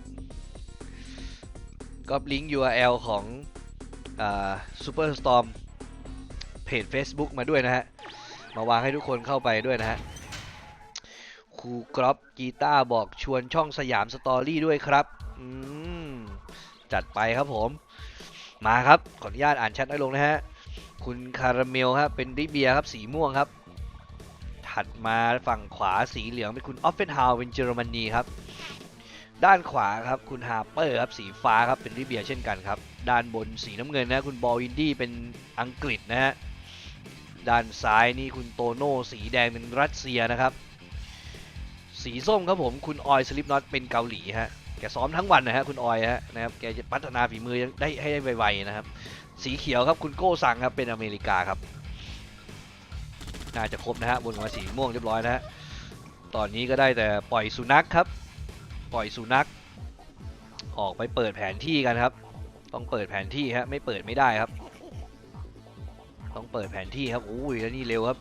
ก๊อปลิงก์นะครับก๊อปลิงก์ URL ของอ Superstorm เพจ Facebook มาด้วยนะฮะ มาวางให้ทุกคนเข้าไปด้วยนะฮะครูกรอบกีตาร์บอกชวนช่องสยามสตอรี่ด้วยครับ อืม จัดไปครับผม มาครับ ขออนุญาตอ่านแชทได้ลงนะฮะ คุณคาราเมลครับ เป็นริเบียครับ สีม่วงครับ ถัดมาฝั่งขวาสีเหลืองเป็นคุณออฟเฟนฮาวเป็นเยอรมนีครับ ด้านขวาครับคุณฮาเปอร์ครับสีฟ้าครับเป็นริเบียเช่นกันครับ ด้านบนสีน้ำเงินนะคุณบอลวินดี้เป็นอังกฤษนะฮะด้านซ้ายนี่คุณโตโน่สีแดงเป็นรัสเซียนะครับ สีส้มครับผมคุณออยสลิปน็อตเป็นเกาหลีฮะแกซ้อมทั้งวันนะฮะคุณออยฮะนะครับแกจะพัฒนาฝีมือได้ให้ได้ไวๆนะครับ สีเขียวครับคุณโก้ซังครับเป็นอเมริกาครับน่าจะครบนะฮะบนหัวสีม่วงเรียบร้อยนะฮะตอนนี้ก็ได้แต่ปล่อยสุนัขครับ ปล่อยสุนัข ออกไปเปิดแผนที่กันครับ ต้องเปิดแผนที่ฮะไม่เปิดไม่ได้ครับ ต้องเปิดแผนที่ครับอุ้ยแล้วนี่เร็วครับ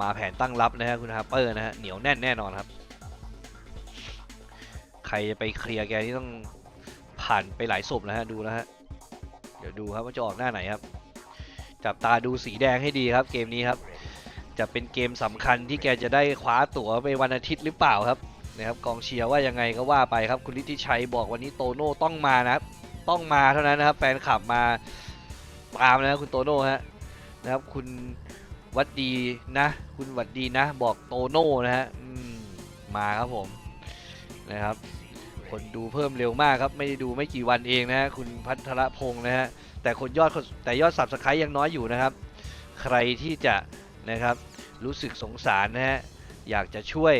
มาแผนตั้งรับนะฮะคุณฮาร์เปอร์นะฮะเหนียวแน่นแน่นอนครับ ใครจะไปเคลียร์แกนี่ต้องผ่านไปหลายศพนะฮะดูนะฮะเดี๋ยวดูครับว่าจะออกหน้าไหนครับ จับตาดูสีแดงให้ดีครับ เกมนี้ครับ จะเป็นเกมสำคัญที่แกจะได้คว้าตั๋วไปวันอาทิตย์หรือเปล่าครับ นะครับกองเชียร์ว่ายังไงก็ว่าไปครับคุณลิทธิชัยบอกวันนี้โตโน่ต้องมานะครับต้องมาเท่านั้นนะครับ แฟนคลับมาตามนะค,คุณโตโน่ฮะนะครับคุณวัดดีนะ คุณวัดดีนะ บอกโตโน่นะฮะมาครับผมนะครับ คนดูเพิ่มเร็วมากครับ ไม่ได้ดูไม่กี่วันเองนะฮะคุณพัทรพงศ์นะฮะแต่คนยอดแต่ยอดสับสไครยังน้อยอยู่นะครับ ใครที่จะนะครับรู้สึกสงสารนะฮะอยากจะช่วย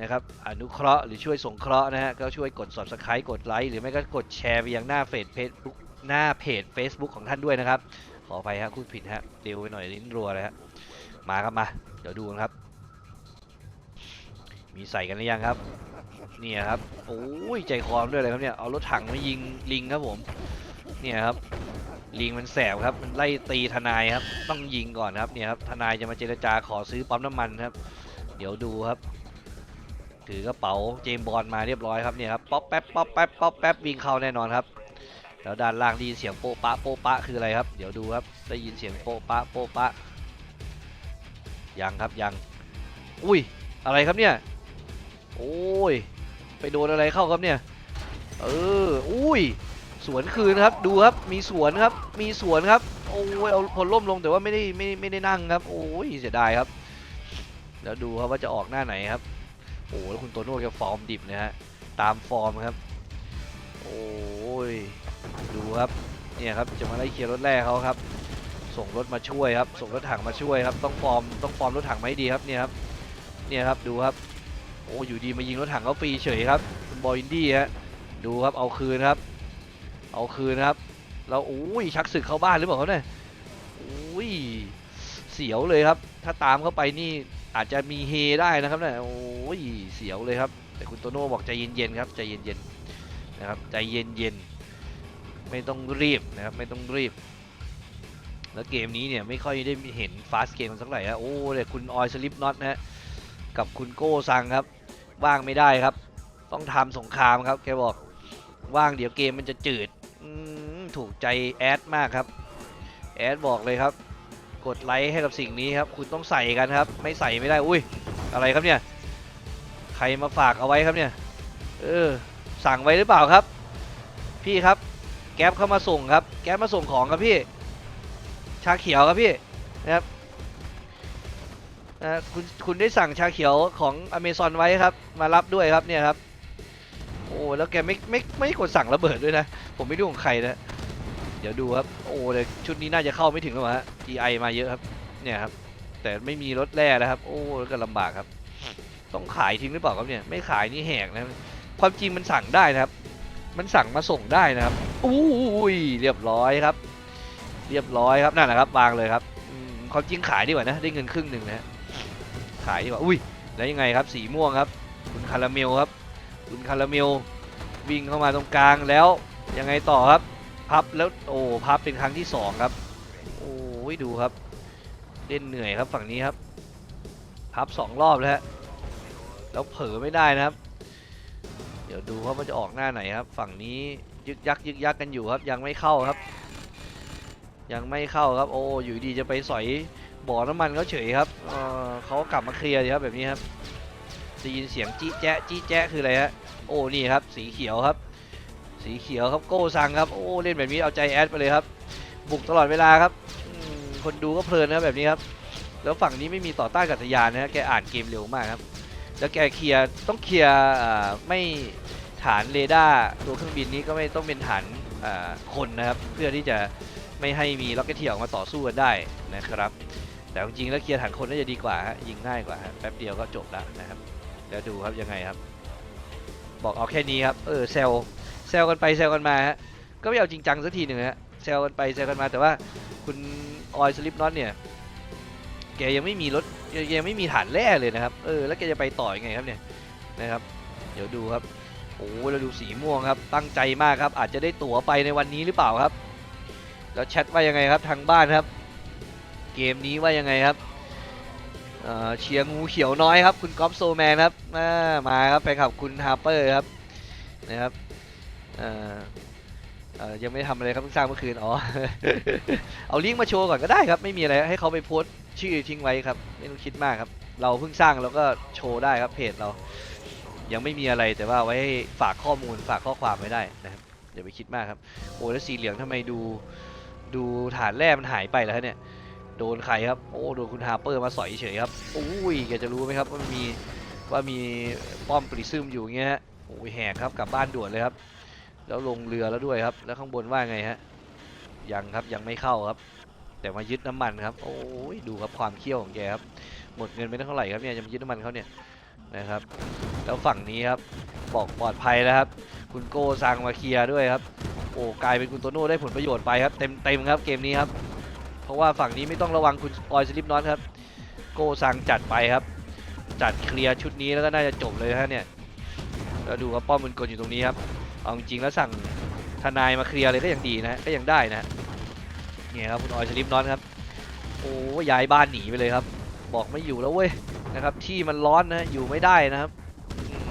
นะครับอนุเคราะห์หรือช่วยสงเคราะห์นะฮะก็ช่วยกด subscribe กดไลค์หรือไม่ก็กดแชร์ไปยังหน้าเฟซเฟซบุ๊กหน้าเพจ Facebook ของท่านด้วยนะครับ ขออภัยฮะพูดผิดฮะเตียวไปหน่อยลิ้นรัวเลยฮะมาครับมา เดี๋ยวดูกันครับ มีใส่กันหรือยังครับเนี่ยครับโอ้ยใจคอมด้วยเลยครับเนี่ยเอารถถังมายิงลิงครับผมเนี่ยครับลิงมันแสบครับมันไล่ตีทนายครับต้องยิงก่อนครับเนี่ยครับทนายจะมาเจรจาขอซื้อปั๊มน้ำมันครับ เดี๋ยวดูครับ ถือกระเป๋าเจมบอลมาเรียบร้อยครับเนี่ยครับป๊อปแป๊บป๊อปแป๊บป๊อปแป๊บวิ่งเข้าแน่นอนครับแล้วด้านล่างได้ยินเสียงโปะปะโปะปะคืออะไรครับ เดี๋ยวดูครับได้ยินเสียงโปะปะโปะปะยังครับยังอุ้ยอะไรครับเนี่ยโอ้ยไปโดนอะไรเข้าครับเนี่ยเอออุ้ยสวนคืนครับดูครับมีสวนครับมีสวนครับโอ้ยเอาพลล่มลงแต่ว่าไม่ได้ไม่ไม่ได้นั่งครับโอ้ยเสียดายครับแล้วดูครับว่าจะออกหน้าไหนครับ โอ้แล้วคุณโตโน่แกฟอร์มดิบนะฮะ ตามฟอร์มครับ โอ้ย ดูครับ เนี่ยครับจะมาไล่เคลียร์รถแรกเขาครับ ส่งรถมาช่วยครับ ส่งรถถังมาช่วยครับ ต้องฟอร์ม ต้องฟอร์มรถถังมาให้ดีครับ เนี่ยครับ เนี่ยครับ ดูครับ โอ้ อยู่ดีมายิงรถถังเขาฟรีเฉยครับ คุณบอยอินดี้ฮะ ดูครับ เอาคืนครับ เอาคืนครับ แล้วโอ้ย ชักศึกเข้าบ้านหรือเปล่าเขาเนี่ยโอ้ย เสียวเลยครับ ถ้าตามเข้าไปนี่ อาจจะมีเฮได้นะครับเนี่ยโอ้ยเสียวเลยครับ แต่คุณโตโน่บอกใจเย็นๆครับใจเย็นๆนะครับใจเย็นๆไม่ต้องรีบนะครับไม่ต้องรีบ แล้วเกมนี้เนี่ยไม่ค่อยได้เห็นฟาสเกมสักเท่าไหร่ฮะโอ้แต่คุณออยสลิปน็อตนะฮะกับคุณโก้ซังครับว่างไม่ได้ครับ ต้องทำสงครามครับแกบอกว่างเดี๋ยวเกมมันจะจืดถูกใจแอดมากครับแอดบอกเลยครับ กดไลค์ให้กับสิ่งนี้ครับ คุณต้องใส่กันครับ ไม่ใส่ไม่ได้ อุ้ย อะไรครับเนี่ย ใครมาฝากเอาไว้ครับเนี่ย เออ สั่งไว้หรือเปล่าครับ พี่ครับ แก๊ปเข้ามาส่งครับ แก๊ปมาส่งของครับพี่ ชาเขียวครับพี่ นะครับนะคุณคุณได้สั่งชาเขียวของอเมซอนไว้ครับ มารับด้วยครับเนี่ยครับ โอ้ แล้วแกไม่ไม่ไม่กดสั่งระเบิดด้วยนะ ผมไม่รู้ของใครนะ เดี๋ยวดูครับ โอ้แต่ชุดนี้น่าจะเข้าไม่ถึงหรอกฮะ GI มาเยอะครับ เนี่ยครับ แต่ไม่มีรถแร่นะครับ โอ้ก็ลำบากครับ ต้องขายทิ้งหรือเปล่าครับเนี่ย ไม่ขายนี่แหกนะ ความจริงมันสั่งได้นะครับ มันสั่งมาส่งได้นะครับอู้ยเรียบร้อยครับ เรียบร้อยครับ นั่นแหละครับวางเลยครับความจริงขายดีกว่านะ ได้เงินครึ่งหนึ่งนะฮะขายดีกว่า อุ้ย แล้วยังไงครับ สีม่วงครับ คุณคาราเมลครับ คุณคาราเมลวิ่งเข้ามาตรงกลางแล้ว ยังไงต่อครับ พับแล้วโอ้พับเป็นครั้งที่สองครับ โอ้ยดูครับ เล่นเหนื่อยครับฝั่งนี้ครับ พับสองรอบแล้วฮะแล้วเผลอไม่ได้นะครับ เดี๋ยวดูว่ามันจะออกหน้าไหนครับ ฝั่งนี้ยึกยักยึกยักกันอยู่ครับ ยังไม่เข้าครับ ยังไม่เข้าครับ โอ้อยู่ดีจะไปสอยบ่อน้ำมันเขาเฉยครับเเขากลับมาเคลียร์ครับแบบนี้ครับได้ยินเสียงจี้แจ๊ะจี้แจ๊ะคืออะไรฮะโอ้นี่ครับ สีเขียวครับ สีเขียวครับโก้ซังครับโอ้เล่นแบบนี้เอาใจแอดไปเลยครับ บุกตลอดเวลาครับคนดูก็เพลินนะแบบนี้ครับ แล้วฝั่งนี้ไม่มีต่อต้านกัตยานนะฮะแกอ่านเกมเร็วมากครับ แล้วแกเคลียร์ต้องเคลียร์ไม่ฐานเรดาร์ตัวเครื่องบินนี้ก็ไม่ต้องเป็นฐานคนนะครับ เพื่อที่จะไม่ให้มีล็อกเก็ตเทียออกมาต่อสู้กันได้นะครับ แต่จริงๆแล้วเคลียร์ฐานคนน่าจะดีกว่าฮะยิงง่ายกว่าฮะแป๊บเดียวก็จบแล้วนะครับเดี๋ยวดูครับยังไงครับ บอกเอาแค่นี้ครับเออเซล เซลกันไปเซลกันมาฮะก็ไม่เอาจริงจังสักทีหนึ่งฮะเซลกันไปเซลกันมาแต่ว่าคุณออยสลิปน็อตเนี่ยแกยังไม่มีรถยังไม่มีฐานแร่เลยนะครับเออแล้วแกจะไปต่อยังไงครับเนี่ยนะครับ เดี๋ยวดูครับโอ้แล้วดูสีม่วงครับตั้งใจมากครับ อาจจะได้ตั๋วไปในวันนี้หรือเปล่าครับ แล้วแชทว่ายังไงครับทางบ้านครับ เกมนี้ว่ายังไงครับเออเชียร์งูเขียวน้อยครับ คุณก๊อฟโซแมนครับมามาครับไปขับคุณฮาร์เปอร์ครับนะครับ เออเออยังไม่ทำอะไรครับเพิ่งสร้างเมื่อคืน อ๋อ เอาลิงก์มาโชว์ก่อนก็ได้ครับ ไม่มีอะไรให้เขาไปโพสชื่อทิ้งไว้ครับ ไม่ต้องคิดมากครับ เราเพิ่งสร้างเราก็โชว์ได้ครับเพจเรา ยังไม่มีอะไรแต่ว่าไว้ฝากข้อมูลฝากข้อความไว้ได้นะครับอย่าไปคิดมากครับ โอ้แล้วสีเหลืองทำไมดู ดูฐานแร่มันหายไปแล้วเนี่ย โดนใครครับ โอ้โดนคุณฮาร์เปอร์มาสอยเฉยครับอุ้ยแกจะรู้ไหมครับว่ามีว่ามีป้อมปริซึมอยู่อย่างเงี้ยฮะโอ้ยแหกครับกลับบ้านด่วนเลยครับ แล้วลงเรือแล้วด้วยครับ แล้วข้างบนว่าไงฮะ ยังครับยังไม่เข้าครับ แต่มายึดน้ำมันครับ โอ้ยดูครับความเขี้ยวของแกครับ หมดเงินไปเท่าไหร่ครับเนี่ยจะมายึดน้ำมันเขาเนี่ยนะครับ แล้วฝั่งนี้ครับบอกปลอดภัยแล้วครับ คุณโก้ซังมาเคลียร์ด้วยครับ โอ้กลายเป็นคุณโตโน่ได้ผลประโยชน์ไปครับเต็มเต็มครับเกมนี้ครับ เพราะว่าฝั่งนี้ไม่ต้องระวังคุณออยสลิปน็อตครับ โก้ซังจัดไปครับ จัดเคลียร์ชุดนี้แล้วก็น่าจะจบเลยฮะเนี่ยแล้วดูครับป้อมมันกลอยู่ตรงนี้ครับ เอาจริงแล้วสั่งทนายมาเคลียร์เลยก็ยังดีนะก็ยังได้นะเนี่ยครับคุณออยสลิปน็อตครับโอ้ย้ายบ้านหนีไปเลยครับ บอกไม่อยู่แล้วเว้ยนะครับ ที่มันร้อนนะอยู่ไม่ได้นะครับอืม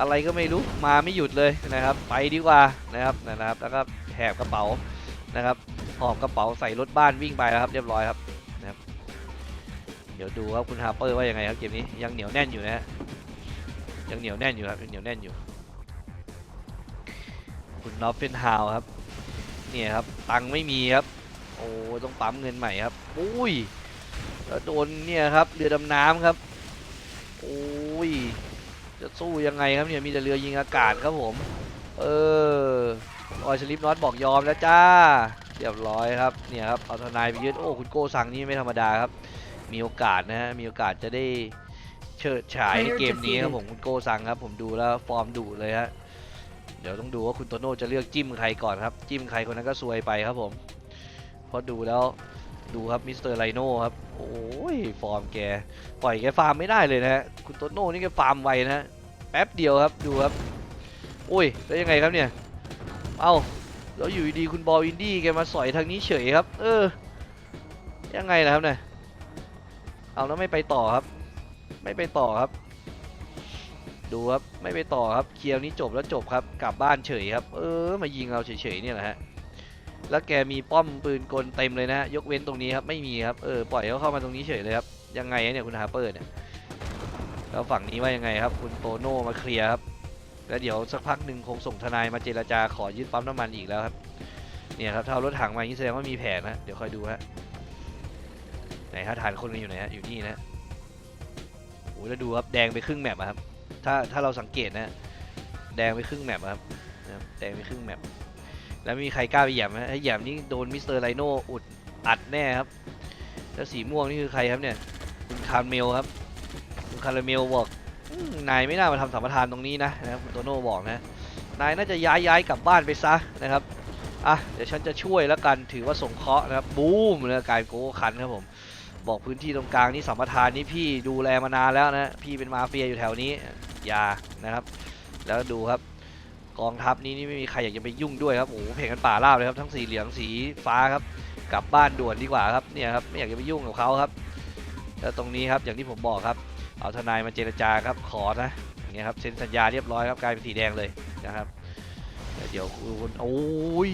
อะไรก็ไม่รู้มาไม่หยุดเลยนะครับ ไปดีกว่านะครับนะครับ แล้วก็แหบกระเป๋านะครับหอบกระเป๋าใส่รถบ้านวิ่งไปแล้วครับ เรียบร้อยครับนะครับ เดี๋ยวดูครับคุณฮาร์เปอร์ว่ายังไงครับเกมนี้ยังเหนียวแน่นอยู่นะฮะยังเหนียวแน่นอยู่ครับยังเหนียวแน่นอยู่ คุณนอฟเฟนฮาวครับ เนี่ยครับ ตังไม่มีครับ โอ้ต้องปั๊มเงินใหม่ครับ อุ้ยแล้วโดนเนี่ยครับเรือดำน้ำครับ โอ้ย จะสู้ยังไงครับเนี่ยมีแต่เรือยิงอากาศครับผม เออออยสลิปน็อตบอกยอมแล้วจ้า เรียบร้อยครับ เนี่ยครับเอาทนายไปยึดโอ้คุณโก้สั่งนี่ไม่ธรรมดาครับ มีโอกาสนะฮะมีโอกาสจะได้เชิดฉายในเกมนี้ครับผมคุณโก้สั่งครับ ผมดูแล้วฟอร์มดุเลยฮะ เดี๋ยวต้องดูว่าคุณโตโน่จะเลือกจิ้มใครก่อนครับ จิ้มใครคนนั้นก็ซวยไปครับผมเพราะดูแล้วดูครับมิสเตอร์ไลโน่ครับ โอ้ย ฟอร์มแก ปล่อยแกฟาร์มไม่ได้เลยนะฮะ คุณโตโน่นี่แกฟาร์มไวนะ แป๊บเดียวครับ ดูครับ โอ้ย แล้วยังไงครับเนี่ย เอ้า แล้วอยู่ดีคุณบอลอินดี้แกมาสอยทางนี้เฉยครับ เออ ยังไงนะครับเนี่ย เอาแล้วไม่ไปต่อครับ ไม่ไปต่อครับ ดูครับไม่ไปต่อครับเคลียร์นี้จบแล้วจบครับกลับบ้านเฉยครับ เออมายิงเราเฉยๆเนี่ยแหละฮะแล้วแกมีป้อมปืนกลเต็มเลยนะยกเว้นตรงนี้ครับไม่มีครับเออปล่อยเขาเข้ามาตรงนี้เฉยเลยครับยังไงเนี่ยคุณฮาร์เปอร์เนี่ยแล้วฝั่งนี้ว่ายังไงครับ คุณโตโน่มาเคลียร์ครับแล้วเดี๋ยวสักพักหนึ่งคงส่งทนายมาเจรจาขอยึดปั๊มน้ำมันอีกแล้วครับเนี่ยครับถ้าเอารถถังมาอย่างนี้แสดงว่ามีแผนนะเดี๋ยวคอยดูฮะไหนฮะฐานคนมันอยู่ไหนฮะอยู่นี่นะโอ้แล้วดูครับแดงไปครึ่งแมปครับ ถ้าถ้าเราสังเกตนะ แดงไปครึ่งแมปครับนะครับแดงไปครึ่งแมปแล้วมีใครกล้าไปหย่มนะถ้หย่มนี่โดนมิสเตอร์ไลโน่อุดอัดแน่ครับ แล้วสีม่วงนี่คือใครครับเนี่ยคุณคาร์เมลครับคุณคาร์เมลบอกอนายไม่น่ามาทำสัมปทานตรงนี้นะนะครับคุณโตโน่บอกนะ นายน่าจะย้ายย้ายกลับบ้านไปซะนะครับอะเดี๋ยวฉันจะช่วยแล้วกันถือว่าส่งเคราะห์นะครับบูมเลยกลายโกโก้คันครับผม บอกพื้นที่ตรงกลางนี่สัมปทานนี่พี่ดูแลมานานแล้วนะพี่เป็นมาเฟียอยู่แถวนี้อย่านะครับ แล้วดูครับกองทัพนี้นี่ไม่มีใครอยากจะไปยุ่งด้วยครับโอ้โหเพลงกันป่าราบเลยครับทั้งสีเหลืองสีฟ้าครับ กลับบ้านด่วนดีกว่าครับเนี่ยครับไม่อยากจะไปยุ่งกับเขาครับ แล้วตรงนี้ครับอย่างที่ผมบอกครับ เอาทนายมาเจรจาครับขอนะอย่างเงี้ยครับเซ็นสัญญาเรียบร้อยครับกลายเป็นสีแดงเลยนะครับเดี๋ยวคุณโอ้ย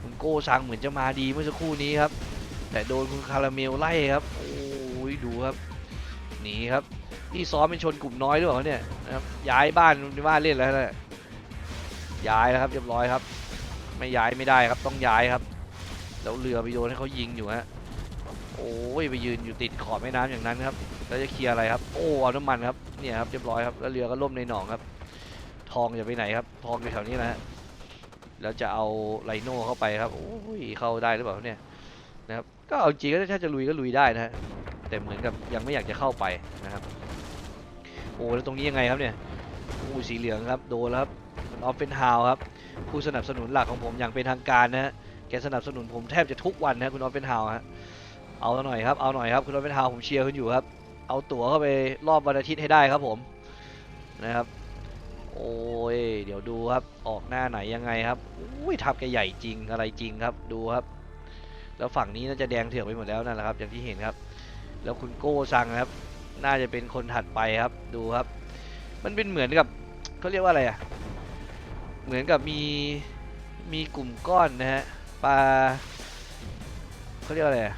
คุณโก้ซังเหมือนจะมาดีเมื่อสักครู่นี้ครับ แต่โดนคุณคาราเมลไล่ครับโอ้ยดูครับหนีครับนี่ซ้อมเป็นชนกลุ่มน้อยหรือเปล่าเนี่ยนะครับย้ายบ้านบ้านเล่นแล้วนะย้ายแล้วครับเรียบร้อยครับ ไม่ย้ายไม่ได้ครับต้องย้ายครับ แล้วเรือไปโยนให้เขายิงอยู่ฮะโอ้ยไปยืนอยู่ติดขอบแม่น้ำอย่างนั้นครับแล้วจะเคลียร์อะไรครับ โอ้เอาน้ำมันครับเนี่ยครับเรียบร้อยครับแล้วเรือก็ล่มในหนองครับ ทองจะไปไหนครับ ทองอยู่แถวนี้นะฮะแล้วจะเอาไลโน่เข้าไปครับโอ้ยเข้าได้หรือเปล่าเนี่ยนะครับ ก็เอาจริงก็ถ้าจะลุยก็ลุยได้นะฮะแต่เหมือนกับยังไม่อยากจะเข้าไปนะครับโอ้แล้วตรงนี้ยังไงครับเนี่ยโอ้สีเหลืองครับโดนแล้วครับออฟเฟนฮาวครับผู้สนับสนุนหลักของผมอย่างเป็นทางการนะฮะแกสนับสนุนผมแทบจะทุกวันนะคุณออฟเฟนฮาวฮะเอาหน่อยครับเอาหน่อยครับคุณออฟเฟนฮาวผมเชียร์คุณอยู่ครับเอาตั๋วเข้าไปรอบวันอาทิตย์ให้ได้ครับผมนะครับโอ้ยเดี๋ยวดูครับออกหน้าไหนยังไงครับอุ้ยทับแกใหญ่จริงอะไรจริงครับดูครับ แล้วฝั่งนี้น่าจะแดงเถือกไปหมดแล้วนั่นแหละครับ อย่างที่เห็นครับ แล้วคุณโก้ซังครับ น่าจะเป็นคนถัดไปครับดูครับ มันเป็นเหมือนกับเขาเรียกว่าอะไรอะเหมือนกับมีมีกลุ่มก้อนนะฮะปลาเขาเรียกว่าอะไรอะ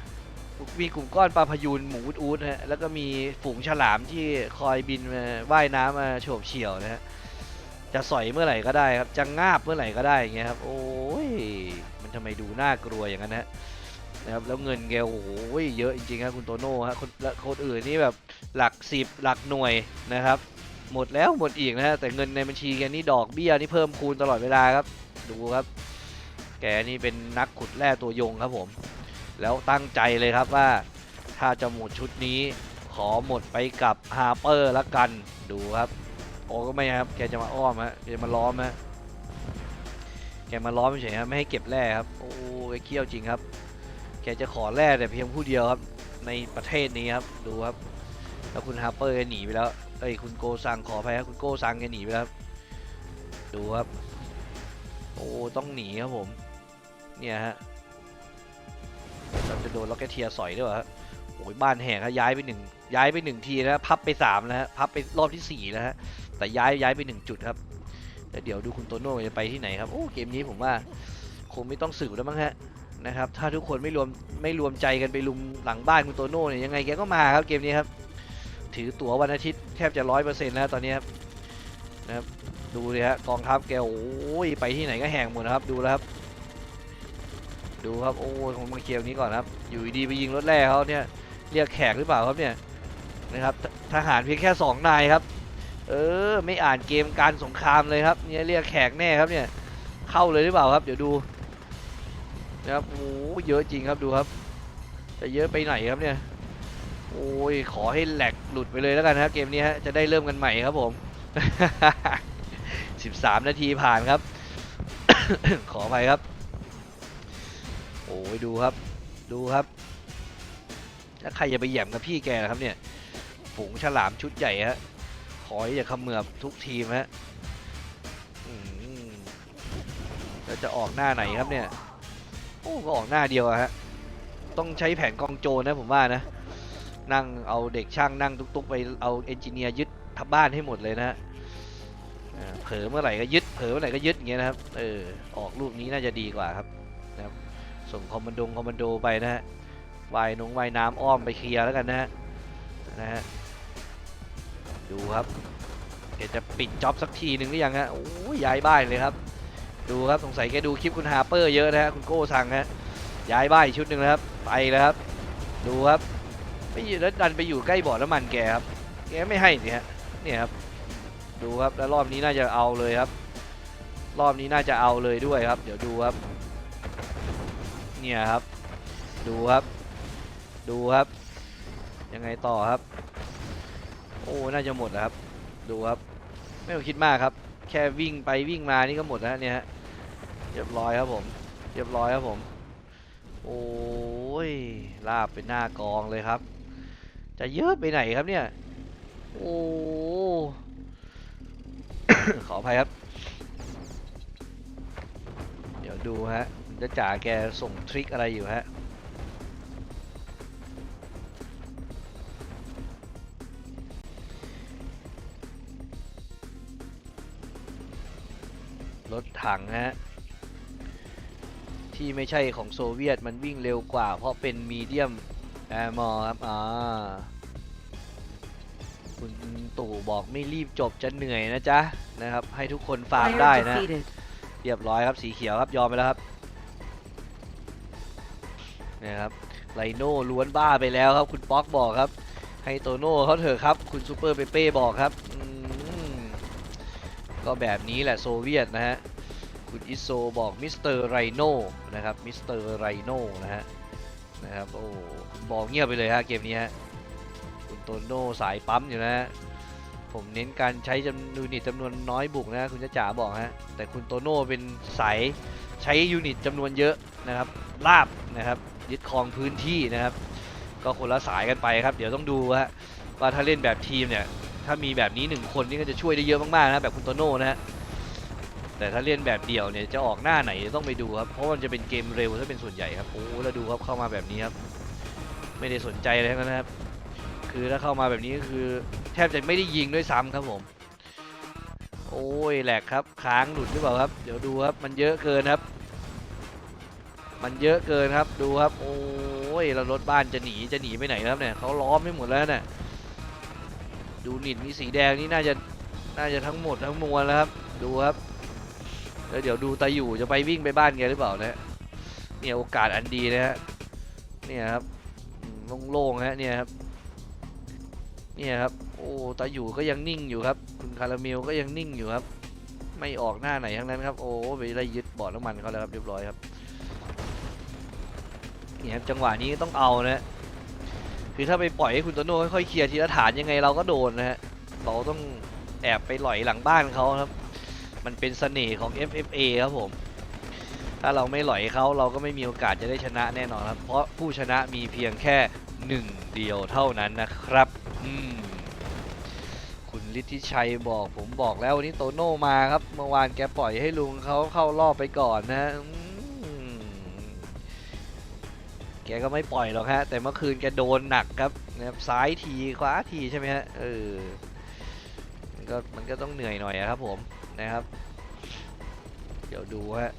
มีกลุ่มก้อนปลาพยูนหมูอูดฮะแล้วก็มีฝูงฉลามที่คอยบินมาว่ายน้ำมาโฉบเฉี่ยวนะฮะจะสอยเมื่อไหร่ก็ได้ครับจะงาบเมื่อไหร่ก็ได้อย่างเงี้ยครับโอ้ยมันทำไมดูน่ากลัวอย่างนั้นนะฮะ นะครับแล้วเงินแกโอ้โหเยอะจริงๆครับคุณโตโน่ฮะคนและคนอื่นนี่แบบหลักสิบหลักหน่วยนะครับ หมดแล้วหมดอีกนะฮะแต่เงินในบัญชีแกนี่ดอกเบี้ยนี่เพิ่มคูณตลอดเวลาครับดูครับ แกนี่เป็นนักขุดแร่ตัวยงครับผม แล้วตั้งใจเลยครับว่าถ้าจะหมดชุดนี้ขอหมดไปกับฮาร์เปอร์ละกันดูครับโอ้ก็ไม่ครับแกจะมาอ้อมฮะแกจะมาล้อมฮะแกมาล้อมเฉยๆครับไม่ให้เก็บแร่ครับโอ้แกเขี้ยวจริงครับ แกจะขอแร่แต่เพียงผู้เดียวครับ ในประเทศนี้ครับ ดูครับ แล้วคุณฮาร์เปอร์แกหนีไปแล้วเอ้ยคุณโกซังขออภัยครับคุณโกซังแกหนีไปแล้วครับดูครับ โอ้ต้องหนีครับผม เนี่ยฮะเราจะโดนล็อกเก็ตเทียสอยด้วยเหรอฮะโอ้ยบ้านแหกฮะย้ายไปหนึ่งย้ายไปหนึ่งทีนะพับไปสามนะฮะพับไปรอบที่สี่แล้วฮะแต่ย้ายย้ายไปหนึ่งจุดครับแล้วเดี๋ยวดูคุณโตโน่จะไปที่ไหนครับโอ้เกมนี้ผมว่าคงไม่ต้องสืบแล้วมั้งฮะ นะครับ ถ้าทุกคนไม่รวมไม่รวมใจกันไปลุมหลังบ้านคุณโตโน่เนี่ยยังไงแกก็มาครับเกมนี้ครับ ถือตั๋ววันอาทิตย์แทบจะร้อยเปอร์เซ็นต์แล้วตอนนี้ครับนะครับดูเลยฮะกองทัพแกโอ้ยไปที่ไหนก็แหงหมดนะครับดูแล้วครับ ดูครับโอ้ยผมมาเคลียร์นี้ก่อนครับ อยู่ดีไปยิงรถแร่เขาเนี่ยเรียกแขกหรือเปล่าครับเนี่ยนะครับททหารเพียงแค่สองนายครับ เออไม่อ่านเกมการสงครามเลยครับเนี่ยเรียกแขกแน่ครับเนี่ยเข้าเลยหรือเปล่าครับ เดี๋ยวดู นะครับโอ้เยอะจริงครับดูครับ จะเยอะไปไหนครับเนี่ย โอ้ยขอให้แหลกหลุดไปเลยแล้วกันครับเกมนี้ฮะจะได้เริ่มกันใหม่ครับผม 13 นาทีผ่านครับ ขอไปครับ โอ้ยดูครับ ดูครับแล้วใครจะไปแหย่มกับพี่แกล่ะครับเนี่ยฝูงฉลามชุดใหญ่ฮะขออย่าเขมือบทุกทีมฮะแล้วจะออกหน้าไหนครับเนี่ย โอ้ก็ออกหน้าเดียวอะฮะ ต้องใช้แผนกองโจรนะผมว่านะ นั่งเอาเด็กช่างนั่งตุกๆไปเอาเอนจิเนียร์ยึดทับบ้านให้หมดเลยนะฮะอ่าเผลอเมื่อไหร่ก็ยึด เผลอเมื่อไหร่ก็ยึดอย่างเงี้ยนะครับ เออ ออกลูกนี้น่าจะดีกว่าครับนะครับ ส่งคอมมานโดคอมมานโดไปนะฮะว่ายนงวายน้ำอ้อมไปเคลียร์แล้วกันนะฮะ นะฮะ ดูครับเดี๋ยวจะปิดจ็อบสักทีหนึ่งหรือยังฮะ โอ้ยย้ายบ้านเลยครับ ดูครับสงสัยแกดูคลิปคุณฮาร์เปอร์เยอะนะฮะคุณโก้สั่งฮะย้ายบ้านอีกชุดหนึ่งนะครับไปแล้วครับ ดูครับไม่ยู่แล้วดันไปอยู่ใกล้บ่อน้ำมันแกครับแกไม่ให้สิฮะเนี่ยครับดูครับแล้วรอบนี้น่าจะเอาเลยครับ รอบนี้น่าจะเอาเลยด้วยครับ เดี๋ยวดูครับ เนี่ยครับ ดูครับ ดูครับ ยังไงต่อครับ โอ้น่าจะหมดแล้วครับ ดูครับ ไม่ต้องคิดมากครับ แค่วิ่งไปวิ่งมานี่ก็หมดแล้วเนี่ยฮะ เรียบร้อยครับผม เรียบร้อยครับผม โอ้ย ลาบเป็นหน้ากองเลยครับ จะเยอะไปไหนครับเนี่ย โอ้ ขออภัยครับ เดี๋ยวดูฮะ จะจ่าแกส่งทริคอะไรอยู่ฮะรถถังฮะ ที่ไม่ใช่ของโซเวียตมันวิ่งเร็วกว่า เพราะเป็นมีเดียมแอร์มอร์ครับอ่าคุณตู่บอกไม่รีบจบจะเหนื่อยนะจ๊ะนะครับ ให้ทุกคนฝากได้ Player นะ defeated. เรียบร้อยครับสีเขียวครับยอมไปแล้วครับเนี่ยครับไลโน่ล้วนบ้าไปแล้วครับคุณป๊อกบอกครับ ให้โตโน่เขาเถอะครับ คุณซูเปอร์เปเป้บอกครับอืมก็แบบนี้แหละโซเวียตนะฮะ คุณอิโซบอกมิสเตอร์ไรโน่นะครับมิสเตอร์ไรโน่นะฮะนะครับโอ้บอกเงียบไปเลยฮะเกมนี้ฮะคุณโตโน่สายปั๊มอยู่นะฮะผมเน้นการใช้จำนวนยูนิตจำนวนน้อยบุกนะคุณจ้าจ๋าบอกฮะแต่คุณโตโน่เป็นสายใช้ยูนิตจำนวนเยอะนะครับลาบนะครับยึดครองพื้นที่นะครับ ก็คนละสายกันไปครับ เดี๋ยวต้องดูฮะว่าถ้าเล่นแบบทีมเนี่ยถ้ามีแบบนี้หนึ่งคนนี่ก็จะช่วยได้เยอะมากๆนะแบบคุณโตโน่นะฮะ แต่ถ้าเล่นแบบเดี่ยวเนี่ยจะออกหน้าไหนต้องไปดูครับ เพราะมันจะเป็นเกมเร็วถ้าเป็นส่วนใหญ่ครับ โอ้แล้วดูครับเข้ามาแบบนี้ครับ ไม่ได้สนใจอะไรทั้งนั้นนะครับ คือถ้าเข้ามาแบบนี้ก็คือแทบจะไม่ได้ยิงด้วยซ้ำครับผม โอ้ยแหลกครับค้างหลุดหรือเปล่าครับ เดี๋ยวดูครับมันเยอะเกินครับ มันเยอะเกินครับดูครับ โอ้ยแล้วรถบ้านจะหนีจะหนีไปไหนครับเนี่ยเขาล้อมไม่หมดแล้วเนี่ยดูนิดมีสีแดงนี่น่าจะน่าจะทั้งหมดทั้งมวลแล้วครับ ดูครับ แล้วเดี๋ยวดูตาอยู่จะไปวิ่งไปบ้านแกหรือเปล่านะเนี่ยโอกาสอันดีนะฮะเนี่ยครับโล่งๆฮะเนี่ยครับเนี่ยครับโอ้ตาอยู่ก็ยังนิ่งอยู่ครับ คุณคาราเมลก็ยังนิ่งอยู่ครับ ไม่ออกหน้าไหนทั้งนั้นครับโอ้ไปไล่ยึดบ่อน้ำมันเขาแล้วครับเรียบร้อยครับนี่ครับจังหวะนี้ต้องเอานะฮะคือถ้าไปปล่อยให้คุณโตโน่ค่อยๆเคลียร์ทีละฐานยังไงเราก็โดนนะฮะเราต้องแอบไปหล่อยหลังบ้านเขาครับ มันเป็นเสน่ห์ของ FFA ครับผม ถ้าเราไม่หลอยเขาเราก็ไม่มีโอกาสจะได้ชนะแน่นอนครับ เพราะผู้ชนะมีเพียงแค่หนึ่งเดียวเท่านั้นนะครับอืมคุณฤทธิชัยบอกผมบอกแล้ววันนี้โตโน่มาครับ เมื่อวานแกปล่อยให้ลุงเขาเข้ารอบไปก่อนนะแกก็ไม่ปล่อยหรอกฮะ แต่เมื่อคืนแกโดนหนักครับนะครับซ้ายทีขวาทีใช่ไหมฮะเออมันก็มันก็ต้องเหนื่อยหน่อยครับผม นะครับ เดี๋ยวดูฮะ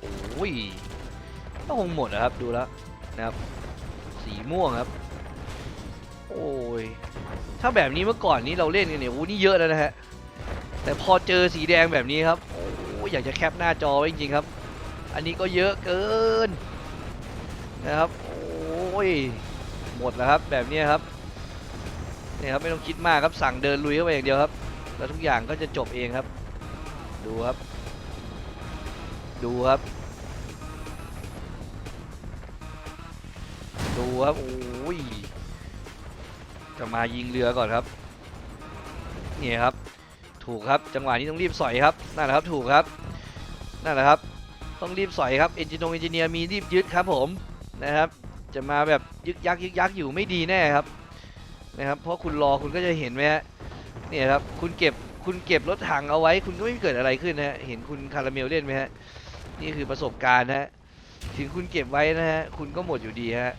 โอ้ยก็คงหมดนะครับดูแล้วนะครับ สีม่วงครับ โอ้ย ถ้าแบบนี้เมื่อก่อนนี้เราเล่นกันเนี่ยโอ้นี่เยอะแล้วนะฮะ แต่พอเจอสีแดงแบบนี้ครับ โอ้ยอยากจะแคปหน้าจอไว้จริงๆครับ อันนี้ก็เยอะเกินนะครับโอ้ยหมดแล้วครับแบบนี้ครับนี่ครับไม่ต้องคิดมากครับสั่งเดินลุยเข้าไปอย่างเดียวครับ แล้วทุกอย่างก็จะจบเองครับ ดูครับ ดูครับดูครับโอ้ยจะมายิงเรือก่อนครับนี่ครับ ถูกครับจังหวะนี้ต้องรีบสอยครับนั่นแหละครับถูกครับนั่นแหละครับ ต้องรีบสอยครับเอนจินงเอนจิเนียร์มีรีบยึดครับผมนะครับจะมาแบบยึกยักยึกยักอยู่ไม่ดีแน่ครับนะครับเพราะคุณรอคุณก็จะเห็นไหมฮะเนี่ยครับคุณเก็บคุณเก็บรถถังเอาไว้ คุณก็ไม่เกิดอะไรขึ้นนะฮะเห็นคุณคาราเมลเล่นไหมฮะนี่คือประสบการณ์นะฮะถึงคุณเก็บไว้นะฮะคุณก็หมดอยู่ดีฮะ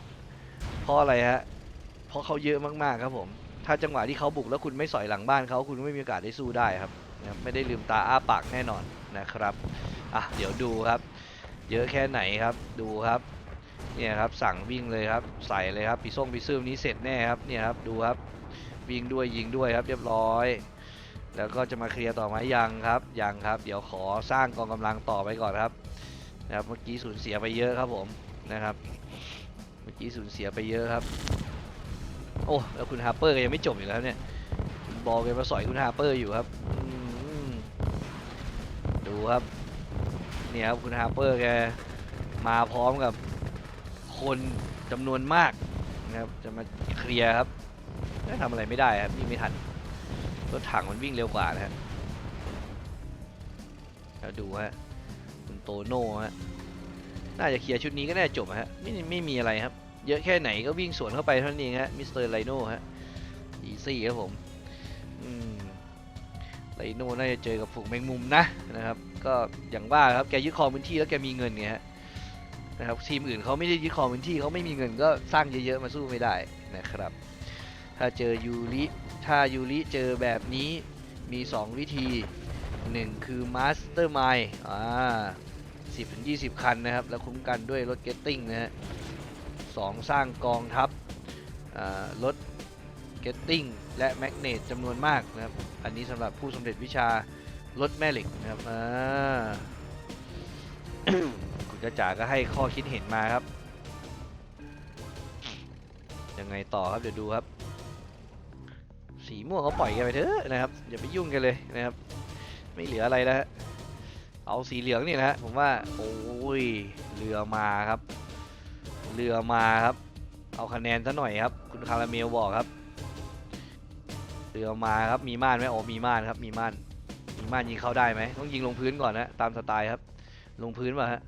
เพราะอะไรฮะเพราะเขาเยอะมากๆครับผม ถ้าจังหวะที่เขาบุกแล้วคุณไม่สอยหลังบ้านเขาคุณไม่มีโอกาสได้สู้ได้ครับนะครับไม่ได้ลืมตาอ้าปากแน่นอน นะครับอะเดี๋ยวดูครับ เยอะแค่ไหนครับดูครับเนี่ยครับสั่งวิ่งเลยครับใส่เลยครับปีส่งปีซึมนี้เสร็จแน่ครับเนี่ยครับดูครับวิ่งด้วยยิงด้วยครับเรียบร้อย แล้วก็จะมาเคลียร์ต่อไหมยังครับยังครับ เดี๋ยวขอสร้างกองกำลังต่อไปก่อนครับนะครับเมื่อกี้สูญเสียไปเยอะครับผมนะครับ เมื่อกี้สูญเสียไปเยอะครับ โอ้แล้วคุณฮาร์เปอร์ก็ยังไม่จบอีกแล้วเนี่ยบอลแกมาสอยคุณฮาร์เปอร์อยู่ครับ ดูครับ เนี่ยครับคุณฮาร์เปอร์แกมาพร้อมกับคนจำนวนมากนะครับจะมาเคลียร์ครับก็ทำอะไรไม่ได้ครับวิ่งไม่ทันรถถังมันวิ่งเร็วกว่านะฮะแล้วดูฮะคุณโตโน่ฮะน่าจะเคลียร์ชุดนี้ก็น่าจะจบฮะไม่ไม่มีอะไรครับ เยอะแค่ไหนก็วิ่งสวนเข้าไปเท่านั้นเองฮะมิสเตอร์ไลโน่ฮะอีซี่ครับผมอืม ไลโน่น่าจะเจอกับฝูงแมงมุมนะนะครับ ก็อย่างว่าครับแกยึดครองพื้นที่แล้วแกมีเงินไงฮะนะครับทีมอื่นเขาไม่ได้ยึดครองพื้นที่เขาไม่มีเงินก็สร้างเยอะๆมาสู้ไม่ได้นะครับ ถ้าเจอยูริถ้ายูริเจอแบบนี้มี 2 วิธี 1 คือมาสเตอร์ไมล์อ่า10ถึง20คันนะครับ แล้วคุ้มกันด้วยรถเกตติ้งนะฮะสองสร้างกองทัพอ่ารถ เกตติ้งและแมกเนตจำนวนมากนะครับ อันนี้สำหรับผู้สำเร็จวิชารถแม่เหล็กนะครับอ่าคุณกะจ๋าก็ให้ข้อคิดเห็นมาครับ ยังไงต่อครับเดี๋ยวดูครับ สีม่วงเขาปล่อยกันไปเถอะนะครับอย่าไปยุ่งกันเลยนะครับ ไม่เหลืออะไรแล้วฮะเอาสีเหลืองนี่นะฮะผมว่าโอ้ยเรือมาครับ เรือมาครับ เอาคะแนนซะหน่อยครับ คุณคาราเมลบอกครับ เรือมาครับมีม่านไหมโอ้มีม่านครับมีม่านมีม่านยิงเข้าได้ไหมต้องยิงลงพื้นก่อนนะตามสไตล์ครับ ลงพื้นมาฮะ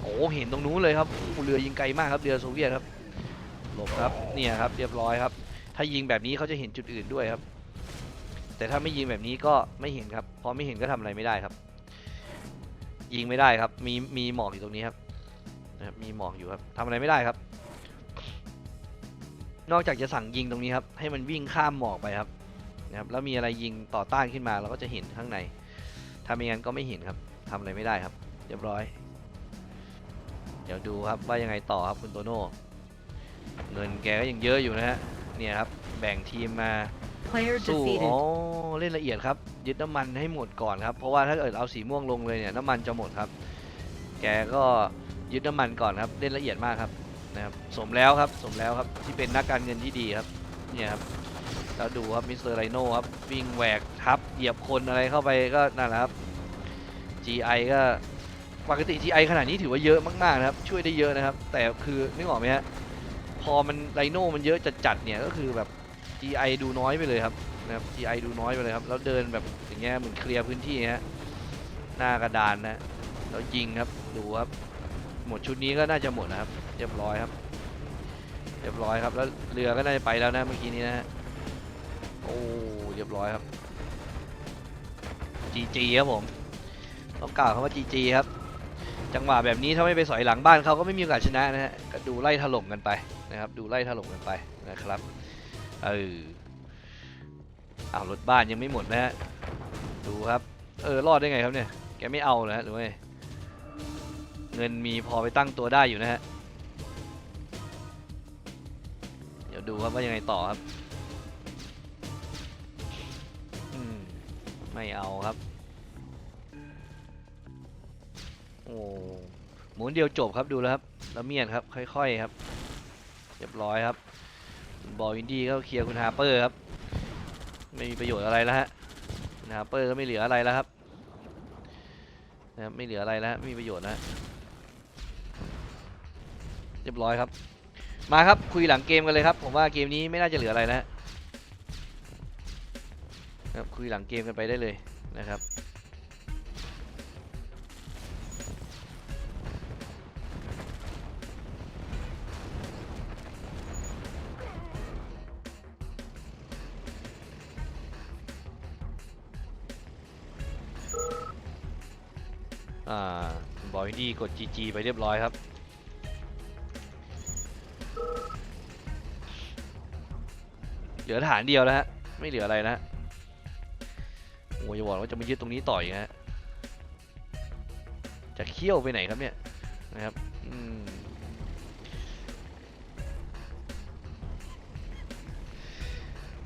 โอ้เห็นตรงนู้นเลยครับเรือยิงไกลมากครับเรือโซเวียตครับหลบครับเนี่ยครับเรียบร้อยครับ ถ้ายิงแบบนี้เขาจะเห็นจุดอื่นด้วยครับ แต่ถ้าไม่ยิงแบบนี้ก็ไม่เห็นครับพอไม่เห็นก็ทำอะไรไม่ได้ครับ ยิงไม่ได้ครับ มีมีหมอกอยู่ตรงนี้ครับนะครับมีหมอกอยู่ครับทำอะไรไม่ได้ครับ นอกจากจะสั่งยิงตรงนี้ครับ ให้มันวิ่งข้ามหมอกไปครับนะครับ แล้วมีอะไรยิงต่อต้านขึ้นมาเราก็จะเห็นข้างในถ้าไม่งั้นก็ไม่เห็นครับทำอะไรไม่ได้ครับ เรียบร้อย เดี๋ยวดูครับว่ายังไงต่อครับคุณโตโน่ เงินแกก็ยังเยอะอยู่นะฮะ เนี่ยครับ แบ่งทีมมา Player สู้ defeated. อ๋อเล่นละเอียดครับ ยึดน้ำมันให้หมดก่อนครับ เพราะว่าถ้าเกิดเอาสีม่วงลงเลยเนี่ยน้ำมันจะหมดครับ แกก็ยึดน้ำมันก่อนครับ เล่นละเอียดมากครับ นะครับสมแล้วครับสมแล้วครับที่เป็นนักการเงินที่ดีครับเนี่ยครับแล้วดูครับมิสเตอร์ไรโน่ครับวิ่งแหวกทับเหยียบคนอะไรเข้าไปก็นั่นแหละครับ GI ก็ปกติ GI ขนาดนี้ถือว่าเยอะมากๆนะครับ ช่วยได้เยอะนะครับ แต่คือนึกออกไหมฮะพอมันไรโน่มันเยอะจัดๆเนี่ยก็คือแบบ GI ดูน้อยไปเลยครับนะครับ GI ดูน้อยไปเลยครับแล้วเดินแบบอย่างเงี้ยเหมือนเคลียร์พื้นที่ฮะหน้ากระดานนะแล้วยิงครับดูครับ หมดชุดนี้ก็น่าจะหมดนะครับ เรียบร้อยครับ เรียบร้อยครับ แล้วเรือก็น่าจะไปแล้วนะเมื่อกี้นี้นะฮะ โอ้เรียบร้อยครับ GG ครับผม ต้องกล่าวคำว่า GG ครับ จังหวะแบบนี้ถ้าไม่ไปสอยหลังบ้านเขาก็ไม่มีโอกาสชนะนะฮะ ก็ดูไล่ถล่มกันไปนะครับ ดูไล่ถล่มกันไปนะครับ เอออ้าวรถบ้านยังไม่หมดนะฮะ ดูครับ เออรอดได้ไงครับเนี่ย แกไม่เอาเลยฮะหรือไง เงินมีพอไปตั้งตัวได้อยู่นะฮะ เดี๋ยวดูครับว่ายังไงต่อครับอืมไม่เอาครับ โอ้หมุนเดียวจบครับดูแล้วครับแล้วเมียนครับ ค่อยๆครับเรียบร้อยครับ บอลอินดี้ก็เคลียร์คุณฮาร์เปอร์ครับ ไม่มีประโยชน์อะไรแล้วฮะคุณฮาร์เปอร์ก็ไม่เหลืออะไรแล้วครับนะครับไม่เหลืออะไรแล้วไม่มีประโยชน์แล้ว รียบร้อยครับ มาครับคุยหลังเกมกันเลยครับ ผมว่าเกมนี้ไม่น่าจะเหลืออะไรแล้วฮะครับคุยหลังเกมกันไปได้เลยนะครับอ่าบอยดี้กด GG ไปเรียบร้อยครับ ลือฐานเดียวแล้วฮะ ไม่เหลืออะไรนะฮะโอ้ยอย่าบอกว่าจะมายึดตรงนี้ต่ออีกฮะ จะเคี่ยวไปไหนครับเนี่ยนะครับ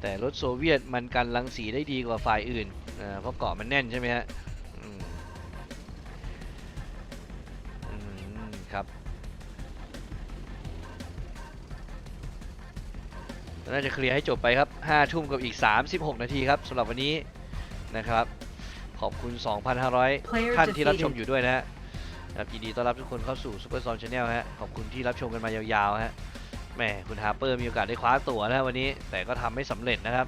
แต่รถโซเวียตมันกันรังสีได้ดีกว่าฝ่ายอื่นอ่าเพราะเกาะมันแน่นใช่ไหมฮะ น่าจะเคลียร์ให้จบไปครับ5ทุ่มกับอีก 36 นาทีครับสำหรับวันนี้นะครับ ขอบคุณ 2,500 Player ท่านที่รับชม defeated. อยู่ด้วยนะฮะครับยินดีต้อนรับทุกคนเข้าสู่ Super Zone Channel ฮะขอบคุณที่รับชมกันมายาวๆฮะแหมคุณฮาร์เปอร์มีโอกาสได้คว้าตั๋วนะฮะวันนี้แต่ก็ทำไม่สำเร็จนะครับ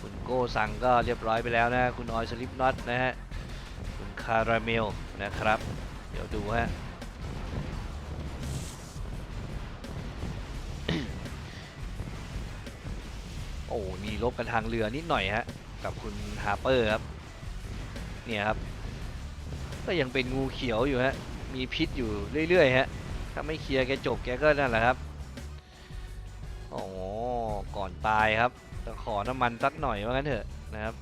คุณโก้ซังก็เรียบร้อยไปแล้วนะคุณออยสลิปน็อตนะฮะคุณคาราเมลนะครับ เดี๋ยวดูฮะ โอ้มีลบกันทางเรือนิดหน่อยฮะกับคุณฮาร์เปอร์ครับเนี่ยครับก็ยังเป็นงูเขียวอยู่ฮะมีพิษอยู่เรื่อยๆฮะถ้าไม่เคลียร์แกจบแกก็นั่นแหละครับโอ้ก่อนตายครับจะขอน้ำมันสักหน่อยว่างั้นเถอะนะครับ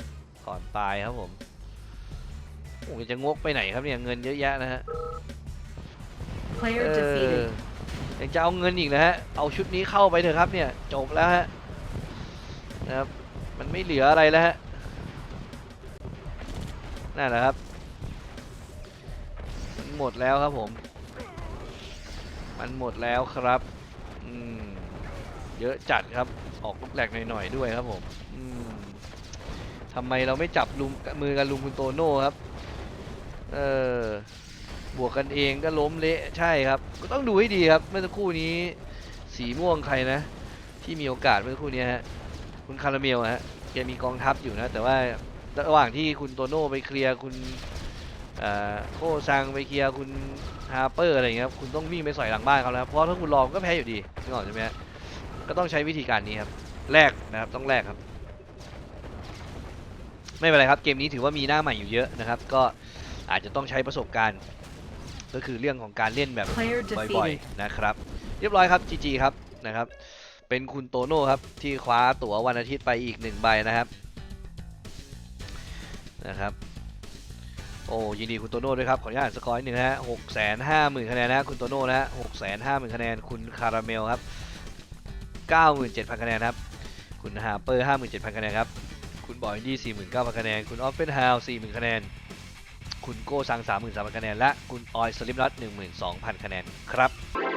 ก่อนตายครับผมโอ้ยจะงกไปไหนครับเนี่ยเงินเยอะแยะนะฮะ Player เออ defeated. ยังจะเอาเงินอีกนะฮะเอาชุดนี้เข้าไปเถอะครับเนี่ยจบแล้วฮะ นะครับมันไม่เหลืออะไรแล้วฮะนั่นแหละครับมันหมดแล้วครับผม มันหมดแล้วครับอืมเยอะจัดครับออกลูกแหลกหน่อยๆด้วยครับผมอืมทำไมเราไม่จับลุงมือกันลุงคุณโตโน่ครับเออบวกกันเองก็ล้มเละใช่ครับ ก็ต้องดูให้ดีครับเมื่อสักครู่นี้สีม่วงใครนะ ที่มีโอกาสเมื่อสักครู่นี้ฮะ คุณคาราเมลฮะแกมีกองทัพอยู่นะ แต่ว่าระหว่างที่คุณโตโน่ไปเคลียร์คุณโคซังไปเคลียร์คุณฮาร์เปอร์อะไรเงี้ยครับคุณต้องวิ่งไปสอยหลังบ้านเขาแล้วเพราะถ้าคุณรอก็แพ้อยู่ดีนึกออกใช่ไหมก็ต้องใช้วิธีการนี้ครับแลกนะครับต้องแลกครับ ไม่เป็นไรครับเกมนี้ถือว่ามีหน้าใหม่อยู่เยอะนะครับ ก็อาจจะต้องใช้ประสบการณ์ ก็คือเรื่องของการเล่นแบบบ่อยๆนะครับ เรียบร้อยครับ GG ครับนะครับ เป็นคุณโตโน่ครับ ที่คว้าตั๋ววันอาทิตย์ไปอีกหนึ่งใบนะครับนะครับโอ้ยินดีคุณโตโน่ด้วยครับ ขออนุญาตสกอร์นิดนึงนะฮะหกแสนห้าหมื่นคะแนนนะฮะคุณโตโน่นะฮะหกแสนห้าหมื่นคะแนนคุณคาราเมลครับเก้าหมื่นเจ็ดพันคะแนนครับคุณฮาเปอร์ห้าหมื่นเจ็ดพันคะแนนครับคุณบอยดี้สี่หมื่นเก้าพันคะแนนคุณออฟเฟนฮาวสี่หมื่นคะแนนคุณโก้ซังสามหมื่นสามพันคะแนนและคุณออยสลิมรัตหนึ่งหมื่นสองพันคะแนนครับ